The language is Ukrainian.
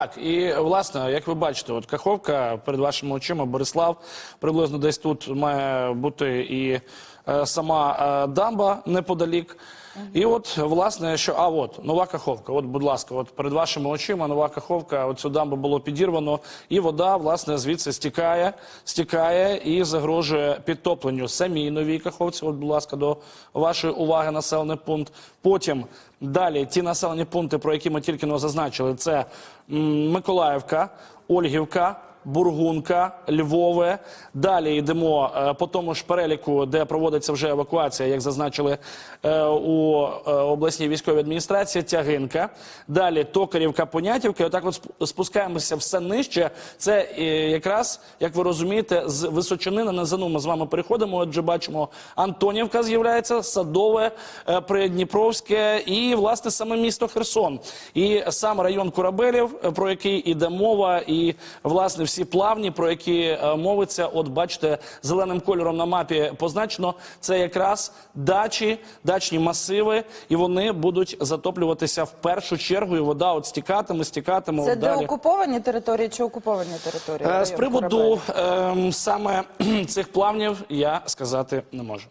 Так, і власне, як ви бачите, от Каховка перед вашими очима, Борислав, приблизно десь тут має бути і е, сама е, дамба неподалік. І от, власне, що а от нова Каховка. От, будь ласка, от перед вашими очима нова Каховка. Оцю дамбу було підірвано, і вода, власне, звідси стікає, стікає і загрожує підтопленню самій новій Каховці. От, будь ласка, до вашої уваги населений пункт. Потім далі ті населені пункти, про які ми тільки но зазначили, це Миколаївка, Ольгівка. Бургунка, Львове. Далі йдемо е, по тому ж переліку, де проводиться вже евакуація, як зазначили е, у е, обласній військовій адміністрації. Тягинка. Далі Токарівка, Понятівка. І отак от спускаємося все нижче. Це якраз, як ви розумієте, з височини на низину ми з вами переходимо. Отже, бачимо, Антонівка з'являється, Садове, Придніпровське і власне саме місто Херсон. І сам район Корабелів, про який іде мова, і власне всі плавні, про які е, мовиться. От бачите, зеленим кольором на мапі позначено. Це якраз дачі, дачні масиви, і вони будуть затоплюватися в першу чергу. І вода от стікатиме, стікатиме. Це далі. деокуповані території чи окуповані території? Е, З приводу ем, саме цих плавнів я сказати не можу.